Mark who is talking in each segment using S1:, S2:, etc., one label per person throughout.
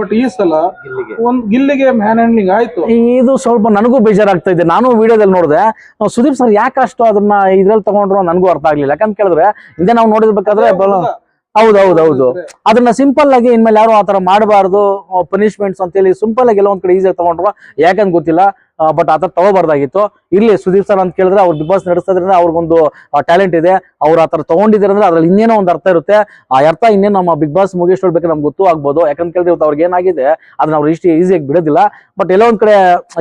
S1: But ಈ ಸಲ ಒಂದ್ ಗಿಲ್ಲಿಗೆ ಮ್ಯಾನ್ ಹ್ಯಾಂಡ್ಲಿಂಗ್ ಆಯ್ತು
S2: ಇದು ಸ್ವಲ್ಪ ನನಗೂ ಬೇಜಾರಾಗ್ತಾ ಇದೆ. ನಾನು ವಿಡಿಯೋದಲ್ಲಿ ನೋಡಿದೆ ಸುದೀಪ್ ಸರ್ ಯಾಕೆ ಅಷ್ಟು ಅದನ್ನ ಇದ್ರಲ್ಲಿ ತಗೊಂಡ್ರು ನನಗೂ ಅರ್ಥ ಆಗ್ಲಿಲ್ಲ. ಯಾಕಂತ ಕೇಳಿದ್ರೆ ಹಿಂದೆ ನಾವು ನೋಡಿರ್ಬೇಕಾದ್ರೆ ಹೌದೌದೌದು ಹೌದು? ಹೌದು ಹೌದು? ಅದನ್ನ ಸಿಂಪಲ್ ಆಗಿ ಇನ್ಮೇಲೆ ಯಾರು ಆತರ ಮಾಡಬಾರ್ದು ಪನಿಷ್ಮೆಂಟ್ಸ್ ಅಂತೇಳಿ ಸಿಂಪಲ್ ಆಗಿ ಎಲ್ಲ ಒಂದ್ ಕಡೆ ಈಸಿಯಾಗಿ ತಗೊಂಡ್ರು ಯಾಕಂತ ಗೊತ್ತಿಲ್ಲ. ಬಟ್ ಆತರ ತಗೋಬಾರ್ದಾಗಿತ್ತು. ಇಲ್ಲಿ ಸುದೀಪ್ ಸರ್ ಅಂತ ಕೇಳಿದ್ರೆ ಅವ್ರು ಬಿಗ್ ಬಾಸ್ ನಡೆಸೋದ್ರಿಂದ ಅವ್ರಿಗೊಂದು ಟ್ಯಾಲೆಂಟ್ ಇದೆ. ಅವ್ರು ಆತರ ತಗೊಂಡಿದ್ದಾರೆ ಅಂದ್ರೆ ಅದ್ರಲ್ಲಿ ಇನ್ನೇನೋ ಒಂದು ಅರ್ಥ ಇರುತ್ತೆ. ಆ ಅರ್ಥ ಇನ್ನೇನು ನಮ್ಮ ಬಿಗ್ ಬಾಸ್ ಮುಗಿಸ್ಕೊಳ್ಬೇಕು ನಮ್ಗೆ ಗೊತ್ತು ಆಗ್ಬೋದು. ಯಾಕಂತ ಕೇಳಿದ್ರೆ ಇವತ್ತು ಅವ್ರಿಗೆ ಏನಾಗಿದೆ ಅದನ್ನ ಅವ್ರು ಇಷ್ಟು ಈಸಿಯಾಗಿ ಬಿಡೋದಿಲ್ಲ. ಬಟ್ ಎಲ್ಲೋ ಒಂದ್ ಕಡೆ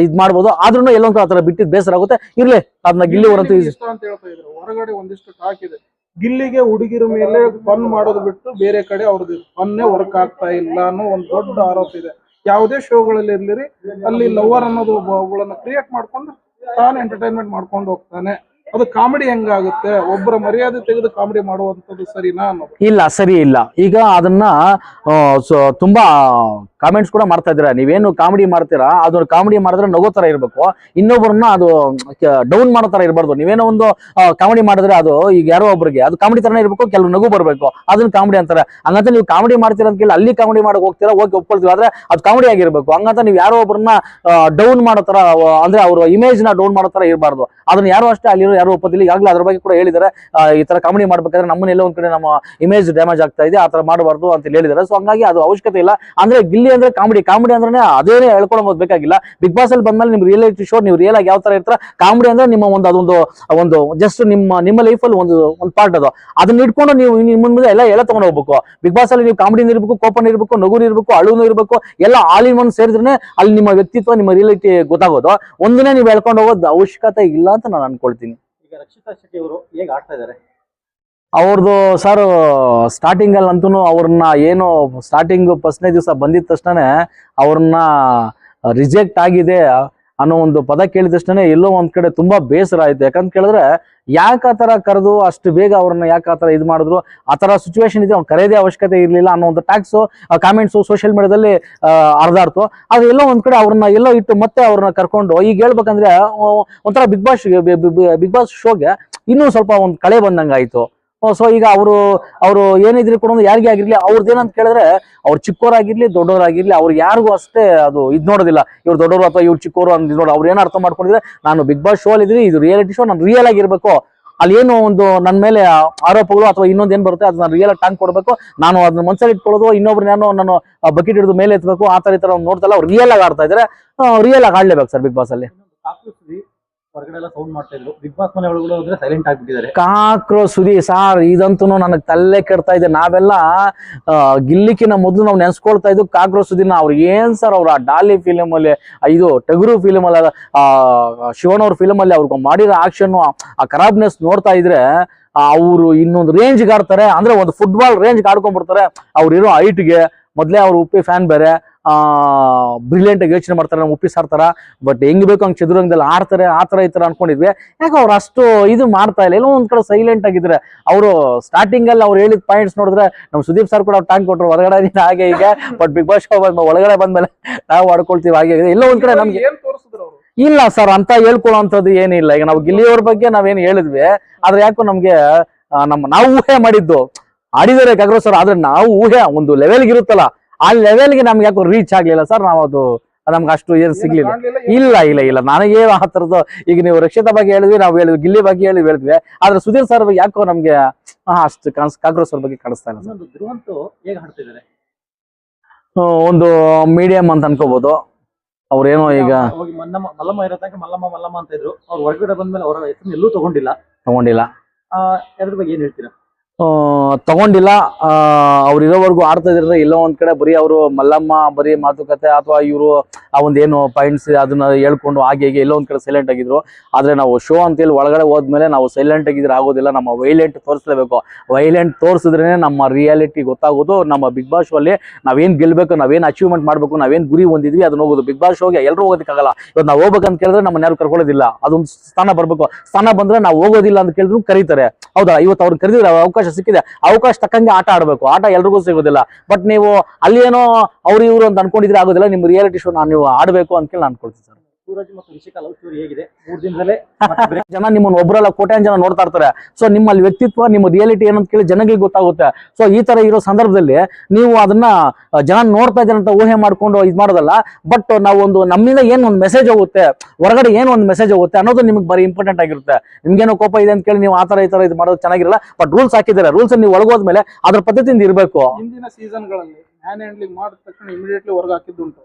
S2: ಇದ್ ಮಾಡ್ಬೋದು. ಆದ್ರೂ ಎಲ್ಲೊಂದ್ ಕಡೆ ಆತರ ಬಿಟ್ಟಿದ್ ಬೇಸರ ಆಗುತ್ತೆ. ಇರ್ಲಿ ಅದನ್ನ ಗಿಲ್ಲಿ ಅವರಂತೂ
S1: ಗಿಲ್ಲಿಗೆ ಅಂತ ಹೇಳ್ತಾ ಇದ್ರು. ಹೊರಗಡೆ ಒಂದಿಷ್ಟು ಟಾಕ್ ಇದೆ. ಗಿಲ್ಲಿಗೆ ಹುಡುಗಿರ ಮೇಲೆ ಫನ್ ಮಾಡೋದು ಬಿಟ್ಟು ಬೇರೆ ಕಡೆ ಅವ್ರದ್ದು ಫನ್ನೇ ವರ್ಕ್ ಆಗ್ತಾ ಇಲ್ಲ ಅನ್ನೋ ಒಂದು ದೊಡ್ಡ ಆರೋಪ ಇದೆ. ಯಾವುದೇ ಶೋಗಳಲ್ಲಿ ಇರ್ಲಿರಿ ಅಲ್ಲಿ ಲವರ್ ಅನ್ನೋದು ಅವುಗಳನ್ನ ಕ್ರಿಯೇಟ್ ಮಾಡ್ಕೊಂಡು ತಾನು ಎಂಟರ್ಟೈನ್ಮೆಂಟ್ ಮಾಡ್ಕೊಂಡು ಹೋಗ್ತಾನೆ. ಅದು ಕಾಮಿಡಿ ಹೆಂಗಾಗುತ್ತೆ? ಒಬ್ಬರ ಮರ್ಯಾದೆ ತೆಗೆದು ಕಾಮಿಡಿ ಮಾಡುವಂತದ್ದು ಸರಿನಾ
S2: ಇಲ್ಲ, ಸರಿ ಇಲ್ಲ. ಈಗ ಅದನ್ನ ತುಂಬಾ ಕಾಮೆಂಟ್ಸ್ ಕೂಡ ಮಾಡ್ತಾ ಇದ್ದೀರಾ. ನೀವೇನು ಕಾಮಿಡಿ ಮಾಡ್ತೀರಾ? ಅದು ಕಾಮಿಡಿ ಮಾಡಿದ್ರೆ ನಗೋ ತರ ಇರ್ಬೇಕು. ಇನ್ನೊಬ್ಬರನ್ನ ಅದು ಡೌನ್ ಮಾಡೋ ತರ ಇರಬಾರ್ದು. ನೀವೇನೋ ಒಂದು ಕಾಮಿಡಿ ಮಾಡಿದ್ರೆ ಅದು ಈಗ ಯಾರೋ ಒಬ್ಬರಿಗೆ ಅದು ಕಾಮಿಡಿ ತರನೇ ಇರ್ಬೇಕು ಕೆಲವು ನಗು ಬರ್ಬೇಕು. ಅದನ್ನ ಕಾಮಿಡಿ ಅಂತಾರೆ. ಹಂಗಂತ ನೀವು ಕಾಮಿಡಿ ಮಾಡ್ತೀರಾ ಅಂತ ಕೇಳಿ ಅಲ್ಲಿ ಕಾಮಿಡಿ ಮಾಡಕ್ ಹೋಗ್ತೀರಾ, ಹೋಗಿ ಒಪ್ಕೊಳ್ತೀವಿ ಆದ್ರೆ ಅದು ಕಾಮಿಡಿ ಆಗಿರ್ಬೇಕು. ಹಂಗಂತ ನೀವು ಯಾರೋ ಒಬ್ಬರನ್ನ ಡೌನ್ ಮಾಡೋ ತರ, ಅಂದ್ರೆ ಅವ್ರ ಇಮೇಜ್ನ ಡೌನ್ ಮಾಡೋ ತರ ಇರಬಾರ್ದು. ಅದನ್ನ ಯಾರು ಅಷ್ಟೇ ಅಲ್ಲಿರೋ ಯಾರು ಒಪ್ಪೋದಿಲ್ಲ. ಈಗಾಗಲೇ ಅದ್ರ ಬಗ್ಗೆ ಕೂಡ ಹೇಳಿದ್ದಾರೆ. ಈ ತರ ಕಾಮಿಡಿ ಮಾಡ್ಬೇಕಾದ್ರೆ ನಮ್ಮನ್ನೆಲ್ಲ ಒಂದ್ ಕಡೆ ನಮ್ಮ ಇಮೇಜ್ ಡ್ಯಾಮೇಜ್ ಆಗ್ತಾ ಇದೆ, ಆ ತರ ಮಾಡಬಾರ್ದು ಅಂತ ಹೇಳಿ ಹೇಳಿದ್ದಾರೆ. ಸೊ ಹಂಗಾಗಿ ಅದು ಅವಶ್ಯಕತೆ ಇಲ್ಲ. ಅಂದ್ರೆ ಗಿಲ್ಲಿ ಅಂದ್ರೆ ಕಾಮಿಡಿ. ಕಾಮಿಡಿ ಅಂದ್ರೆ ಅದೇನೇ ಹೇಳ್ಕೊಂಡು ಬೇಕಾಗಿಲ್ಲ. ಬಿಗ್ ಬಾಸ್ ಅಲ್ಲಿ ಬಂದ್ಮೇಲೆ ನಿಮ್ ರಿಯಾಲಿಟಿ ಶೋ ನೀವು ರಿಯಲ್ ಆಗಿ ಯಾವ ತರ ಇರ್ತಾರೆ, ಕಾಮಿಡಿ ಅಂದ್ರೆ ನಿಮ್ಮ ಒಂದು ಅದೊಂದು, ಒಂದು ಜಸ್ಟ್ ನಿಮ್ಮ ನಿಮ್ಮ ಲೈಫ್ ಅಲ್ಲಿ ಒಂದು ಒಂದು ಪಾರ್ಟ್ ಅದು. ಅದನ್ನ ಇಟ್ಕೊಂಡು ನೀವು ನಿಮ್ಮ ಮುಂದೆ ಎಲ್ಲ ಎಲ್ಲ ತಗೊಂಡು ಹೋಗ್ಬೇಕು. ಬಿಗ್ ಬಾಸ್ ಅಲ್ಲಿ ನೀವು ಕಾಮಿಡಿ ಇರ್ಬೇಕು, ಕೋಪನ್ ಇರ್ಬೇಕು ನಗುರು ಇರ್ಬೇಕು ಅಳುನು ಇರ್ಬೇಕು, ಎಲ್ಲ ಆಲ್ ಇನ್ ಒನ್ ಸೇರಿದ್ರೆ ಅಲ್ಲಿ ನಿಮ್ಮ ವ್ಯಕ್ತಿತ್ವ, ನಿಮ್ಮ ರಿಯಾಲಿಟಿ ಗೊತ್ತಾಗೋದು. ಒಂದನ್ನೇ ನೀವು ಹೇಳ್ಕೊಂಡು ಹೋಗೋದು ಅವಶ್ಯಕತೆ ಇಲ್ಲ ಅಂತ ನಾನು ಅನ್ಕೊಳ್ತೀನಿ.
S3: ರಕ್ಷಿತಾ ಶೆಟ್ಟಿ ಅವರು ಹೇಗೆ ಆಡ್ತಾ ಇದ್ದಾರೆ?
S2: ಅವ್ರದ್ದು ಸರ್ ಸ್ಟಾರ್ಟಿಂಗ್ ಅಲ್ಲಿ ಅಂತೂ ಅವ್ರನ್ನ ಏನು ಸ್ಟಾರ್ಟಿಂಗ್ ಫಸ್ಟ್ನೇ ದಿವಸ ಬಂದಿದ ತಕ್ಷಣ ಅವ್ರನ್ನ ರಿಜೆಕ್ಟ್ ಆಗಿದೆ. ಅನ್ನೋ ಒಂದು ಪದ ಕೇಳಿದ ತಕ್ಷಣ ಎಲ್ಲೋ ಒಂದ್ ಕಡೆ ತುಂಬಾ ಬೇಸರ ಆಯ್ತು. ಯಾಕಂತ ಕೇಳಿದ್ರೆ ಯಾಕೆ ಆ ಥರ ಕರೆದು ಅಷ್ಟು ಬೇಗ ಅವ್ರನ್ನ ಯಾಕೆ ಆ ಥರ ಇದು ಮಾಡಿದ್ರು? ಆ ಥರ ಸಿಚುವೇಶನ್ ಇದೆ, ಅವ್ನು ಕರೆಯೋದೇ ಅವಶ್ಯಕತೆ ಇರಲಿಲ್ಲ ಅನ್ನೋ ಒಂದು ಟ್ಯಾಕ್ಸು ಕಾಮೆಂಟ್ಸು ಸೋಷಿಯಲ್ ಮೀಡಿಯಾದಲ್ಲಿ ಹರಿದಾಡ್ತು ಅದು ಎಲ್ಲೋ ಒಂದ್ ಕಡೆ ಅವ್ರನ್ನ ಎಲ್ಲೋ ಇಟ್ಟು ಮತ್ತೆ ಅವ್ರನ್ನ ಕರ್ಕೊಂಡು, ಈಗ ಹೇಳ್ಬೇಕಂದ್ರೆ ಒಂಥರ ಬಿಗ್ ಬಾಸ್ ಬಿಗ್ ಬಾಸ್ ಶೋಗೆ ಇನ್ನೂ ಸ್ವಲ್ಪ ಒಂದು ಕಳೆ ಬಂದಂಗೆ ಆಯ್ತು ಸೊ ಈಗ ಅವರು ಅವರು ಏನಿದ್ರು ಕೂಡ ಯಾರಿಗೆ ಆಗಿರ್ಲಿ ಅವ್ರದ್ದು ಏನಂತ ಕೇಳಿದ್ರೆ ಅವ್ರು ಚಿಕ್ಕವರಾಗಿರ್ಲಿ ದೊಡ್ಡವರಾಗಿರ್ಲಿ ಅವ್ರು ಯಾರಿಗೂ ಅಷ್ಟೇ ಅದು ಇದು ನೋಡೋದಿಲ್ಲ. ಇವ್ರು ದೊಡ್ಡವರು ಅಥವಾ ಇವ್ರು ಚಿಕ್ಕವರು ಅಂತ ನೋಡಿ, ಅವ್ರು ಏನು ಅರ್ಥ ಮಾಡ್ಕೊಂಡಿದ್ರೆ, ನಾನು ಬಿಗ್ ಬಾಸ್ ಶೋ ಅಲ್ಲಿ ಇದು ರಿಯಾಲಿಟಿ ಶೋ ನಾನು ರಿಯಲ್ ಆಗಿರ್ಬೇಕು. ಅಲ್ಲಿ ಏನು ಒಂದು ನನ್ನ ಮೇಲೆ ಆರೋಪಗಳು ಅಥವಾ ಇನ್ನೊಂದು ಏನ್ ಬರುತ್ತೆ, ಅದನ್ನ ರಿಯಲ್ ಆಗಿ ಟ್ಯಾಂಕ್ ಕೊಡಬೇಕು. ನಾನು ಅದನ್ನ ಮನ್ಸಲ್ಲಿ ಇಟ್ಕೊಳ್ಳೋದು, ಇನ್ನೊಬ್ರು ನಾನು ನಾನು ಬಕೆಟ್ ಹಿಡಿದು ಮೇಲೆ ಎತ್ತಬೇಕು ಆ ತರ ಈ ತರ ನೋಡ್ತಲ್ಲ, ಅವ್ರು ರಿಯಲ್ ಆಗಿ ಆಡ್ತಾ ಇದ್ದಾರೆ ರಿಯಲ್ ಆಗಿ ಆಡ್ಲೇಬೇಕು ಸರ್ ಬಿಗ್ ಬಾಸ್ ಅಲ್ಲಿ. ಕಾಕ್ರೋ ಸುದಿ ಸಾರ್, ಇದಂತೂ ನನಗೆ ತಲ್ಲೆ ಕೆಡ್ತಾ ಇದೆ. ನಾವೆಲ್ಲ ಗಿಲ್ಲಿಕ್ಕಿನ ಮೊದಲು ನಾವು ನೆನ್ಸ್ಕೊಳ್ತಾ ಇದ್ದು ಕಾಕ್ರೋ ಸುದಿನ ಅವ್ರು ಏನ್ ಸರ್ ಅವ್ರ ಆ ಡಾಲಿ ಫಿಲಮ್ ಅಲ್ಲಿ, ಇದು ಟಗರು ಫಿಲಮ್ ಅಲ್ಲಿ, ಆ, ಶಿವಣ್ಣ ಅವ್ರ ಫಿಲಮ್ ಅಲ್ಲಿ ಅವ್ರಿಗೆ ಮಾಡಿರೋ ಆಕ್ಷನ್ ಆ ಖರಾಬ್ನೆಸ್ ನೋಡ್ತಾ ಇದ್ರೆ ಅವರು ಇನ್ನೊಂದು ರೇಂಜ್ ಆಡ್ತಾರೆ. ಅಂದ್ರೆ ಒಂದು ಫುಟ್ಬಾಲ್ ರೇಂಜ್ ಆಡ್ಕೊಂಡ್ಬಿಡ್ತಾರೆ. ಅವ್ರು ಇರೋ ಹೈಟ್ಗೆ ಮೊದ್ಲೇ ಅವ್ರು ಉಪ್ಪಿ ಫ್ಯಾನ್ ಬೇರೆ ಆ ಬ್ರಿಲಿಯಂಟ್ ಆಗಿ ಯೋಚನೆ ಮಾಡ್ತಾರೆ ನಮ್ಮ ಉಪ್ಪಿ ಸಾರ್ತಾರ ಬಟ್ ಹೆಂಗ್ ಬೇಕು ಹಂಗ್ ಚದುರಂಗದಲ್ಲಿ ಆಡ್ತಾರೆ ಆ ತರ ಈ ತರ ಅನ್ಕೊಂಡಿದ್ವಿ. ಯಾಕೆ ಅವ್ರು ಅಷ್ಟು ಇದು ಮಾಡ್ತಾ ಇಲ್ಲ. ಎಲ್ಲೋ ಒಂದ್ ಕಡೆ ಸೈಲೆಂಟ್ ಆಗಿದ್ರೆ ಅವರು ಸ್ಟಾರ್ಟಿಂಗ್ ಅಲ್ಲಿ ಅವ್ರು ಹೇಳಿದ ಪಾಯಿಂಟ್ಸ್ ನೋಡಿದ್ರೆ ನಮ್ಮ ಸುದೀಪ್ ಸರ್ ಕೂಡ ಅವ್ರು ಟ್ಯಾಂಕ್ ಕೊಟ್ಟರು ಹೊರಗಡೆ ಹಾಗೆ ಈಗ ಬಟ್ ಬಿಗ್ ಬಾಸ್ ಶೋ ಬಂದ ಒಳಗಡೆ ಬಂದ್ಮೇಲೆ ನಾವು ಆಡ್ಕೊಳ್ತೀವಿ ಹಾಗೆ ಆಗಿದೆ ಎಲ್ಲೋ ಒಂದ್ ಕಡೆ ನಮ್ಗೆ ಇಲ್ಲ ಸರ್ ಅಂತ ಹೇಳ್ಕೊಳ್ಳೋಂಥದ್ದು ಏನಿಲ್ಲ. ಈಗ ನಾವು ಗಿಲ್ಲಿಯವ್ರ ಬಗ್ಗೆ ನಾವೇನು ಹೇಳಿದ್ವಿ ಆದ್ರೆ ಯಾಕೋ ನಮ್ಗೆ ನಮ್ಮ ನಾವು ಊಹೆ ಮಾಡಿದ್ದು. ಆಡಿದರೆ ಗಗ್ರೋ ಸರ್ ಆದ್ರೆ ನಾವು ಊಹೆ ಒಂದು ಲೆವೆಲ್ಗೆ ಇರುತ್ತಲ್ಲ ಆ ಲೆವೆಲ್ಗೆ ನಮ್ಗೆ ಯಾಕೋ ರೀಚ್ ಆಗ್ಲಿಲ್ಲ ಸರ್ ನಾವು ಅದು ನಮ್ಗೆ ಅಷ್ಟು ಏನು ಸಿಗ್ಲಿಲ್ಲ. ಇಲ್ಲ ಇಲ್ಲ ಇಲ್ಲ. ನನಗೆ ಆ ಥರದ್ದು ಈಗ ನೀವು ರಕ್ಷಿತಾ ಬಗ್ಗೆ ಹೇಳಿದ್ವಿ ನಾವು ಹೇಳಿದ್ವಿ ಗಿಲ್ಲಿ ಬಗ್ಗೆ ಹೇಳಿ ಹೇಳಿದ್ವಿ. ಆದ್ರೆ ಸುಧೀರ್ ಸರ್ ಬಗ್ಗೆ ಯಾಕೋ ನಮ್ಗೆ ಅಷ್ಟು ಕನ್ಸ್ ಕಾಕ್ರೋಚ್ ಅವ್ರ ಬಗ್ಗೆ ಕಾಣಿಸ್ತಾ ಇಲ್ಲ ಸರ್ ಒಂದು ಮೀಡಿಯಂ ಅಂತ ಅನ್ಕೋಬಹುದು ಅವ್ರೇನೋ ಈಗ
S3: ಮಲ್ಲಮ್ಮ ಮಲ್ಲಮ್ಮ ಇರೋ ತನಕ ಮಲ್ಲಮ್ಮ ಮಲ್ಲಮ್ಮ ಅಂತ ಇದ್ರು. ಅವ್ರು ಹೊರಗಡೆ ಬಂದ್ಮೇಲೆ ಅವರ ಹೆಸರು ಎಲ್ಲೂ ತಗೊಂಡಿಲ್ಲ.
S2: ತಗೊಂಡಿಲ್ಲ.
S3: ಅದ್ರ ಬಗ್ಗೆ ಏನ್ ಹೇಳ್ತೀರಾ?
S2: ತಗೊಂಡಿಲ್ಲ. ಅವ್ರು ಇರೋವರೆಗೂ ಆಡ್ತಾ ಇದ್ರೆ ಎಲ್ಲೋ ಒಂದ್ ಕಡೆ ಬರೀ ಅವರು ಮಲ್ಲಮ್ಮ, ಬರೀ ಮಾತುಕತೆ ಅಥವಾ ಇವರು ಆ ಒಂದೇನು ಪಾಯಿಂಟ್ಸ್ ಅದನ್ನ ಹೇಳ್ಕೊಂಡು ಹಾಗೆ ಹೀಗೆ ಎಲ್ಲೋ ಒಂದ್ ಕಡೆ ಸೈಲೆಂಟ್ ಆಗಿದ್ರು. ಆದ್ರೆ ನಾವು ಶೋ ಅಂತ ಹೇಳಿ ಒಳಗಡೆ ಹೋದ್ಮೇಲೆ ನಾವು ಸೈಲೆಂಟ್ ಆಗಿದ್ರೆ ಆಗೋದಿಲ್ಲ. ನಮ್ಮ ವೈಲೆಂಟ್ ತೋರಿಸ್ಲೇಬೇಕು. ವೈಲೆಂಟ್ ತೋರಿಸಿದ್ರೆ ನಮ್ಮ ರಿಯಾಲಿಟಿ ಗೊತ್ತಾಗೋದು. ನಮ್ಮ ಬಿಗ್ ಬಾಸ್ ಶೋ ಅಲ್ಲಿ ನಾವೇನ್ ಗೆಲ್ಬೇಕು, ನಾವೇನ್ ಅಚೀವ್ಮೆಂಟ್ ಮಾಡ್ಬೇಕು, ನಾವೇನ್ ಗುರಿ ಹೊಂದಿದ್ವಿ, ಅದನ್ನ ಹೋಗೋದು. ಬಿಗ್ ಬಾಸ್ ಶೋಗೆ ಎಲ್ಲರೂ ಹೋಗೋದಕ್ಕಾಗಲ್ಲ ಇವತ್ತು ನಾವು ಹೋಗ್ಬೇಕಂತ ಕೇಳಿದ್ರೆ ನಮ್ಮನ್ನ ಯಾರು ಕರ್ಕೊಳ್ಳೋದಿಲ್ಲ. ಅದೊಂದು ಸ್ಥಾನ ಬರ್ಬೇಕು. ಸ್ಥಾನ ಬಂದ್ರೆ ನಾವು ಹೋಗೋದಿಲ್ಲ ಅಂತ ಕೇಳಿದ್ರು ಕರೀತಾರೆ. ಹೌದಾ? ಇವತ್ತು ಅವ್ರು ಕರೆದಿದ್ರೆ ಅವಕಾಶ ಸಿಕ್ಕಿದೆ. ಅವಕಾಶ ತಕ್ಕಂಗೆ ಆಟ ಆಡಬೇಕು. ಆಟ ಎಲ್ರಿಗೂ ಸಿಗೋದಿಲ್ಲ. ಬಟ್ ನೀವು ಅಲ್ಲಿ ಏನೋ ಅವ್ರು ಇವರು ಅಂತ ಅನ್ಕೊಂಡಿದ್ರೆ ಆಗೋದಿಲ್ಲ. ನಿಮ್ಮ ರಿಯಾಲಿಟಿ ಶೋ ನಾನು ನೀವು ಆಡಬೇಕು ಅಂತ ನಾನು ಅನ್ಕೊಳ್ತೀನಿ ಸರ್.
S3: ಸೂರಜ್ ಮತ್ತು ರಿಷಿಕಾ ಲವ್ ಸ್ಟೋರಿ ಹೇಗಿದೆ? ಮೂರ್ ದಿನದಲ್ಲೇ ಮತ್ತೆ
S2: ಜನ ನಿಮ್ಮನ್ನ ಒಬ್ಬರಲ್ಲ ಕೋಟ್ಯಾನ್ ಜನ ನೋಡ್ತಾ ಇರ್ತಾರೆ. ಸೊ ನಿಮ್ಮಲ್ಲಿ ವ್ಯಕ್ತಿತ್ವ ನಿಮ್ಮ ರಿಯಾಲಿಟಿ ಏನಂತ ಕೇಳಿ ಜನಗಳಿಗೆ ಗೊತ್ತಾಗುತ್ತೆ. ಸೊ ಈ ತರ ಇರೋ ಸಂದರ್ಭದಲ್ಲಿ ನೀವು ಅದನ್ನ ಜನ ನೋಡ್ತಾ ಇದ್ದಾರೆ ಅಂತ ಊಹೆ ಮಾಡ್ಕೊಂಡು ಇದು ಮಾಡೋದಲ್ಲ. ಬಟ್ ನಾವು ಒಂದು ನಮ್ಮಿಂದ ಏನ್ ಒಂದು ಮೆಸೇಜ್ ಹೋಗುತ್ತೆ ಹೊರಗಡೆ ಏನ್ ಒಂದು ಮೆಸೇಜ್ ಹೋಗುತ್ತೆ ಅನ್ನೋದು ನಿಮ್ಗೆ ಬರೀ ಇಂಪಾರ್ಟೆಂಟ್ ಆಗಿರುತ್ತೆ. ನಿಮ್ಗೇನೋ ಕೋಪ ಇದೆ ಅಂತ ಕೇಳಿ ನೀವು ಆ ತರ ಈ ತರ ಇದು ಮಾಡೋದು ಚೆನ್ನಾಗಿರಲ್ಲ. ಬಟ್ ರೂಲ್ಸ್ ಹಾಕಿದ್ದಾರೆ. ರೂಲ್ಸ್ ನೀವು ಒಳಗೋದ್ಮೇಲೆ ಅದ್ರ ಪದ್ಧತಿಯಿಂದ ಇರಬೇಕು.
S1: ಹಿಂದಿನ ಸೀಸನ್ಗಳಲ್ಲಿ ಹ್ಯಾಂಡ್ ಹ್ಯಾಂಡ್ಲಿಂಗ್ ಮಾಡಿದ ತಕ್ಷಣ ಇಮಿಡಿಯೇಟ್ಲಿ ಹೊರಗೆ ಹಾಕಿದ್ದುಂಟು.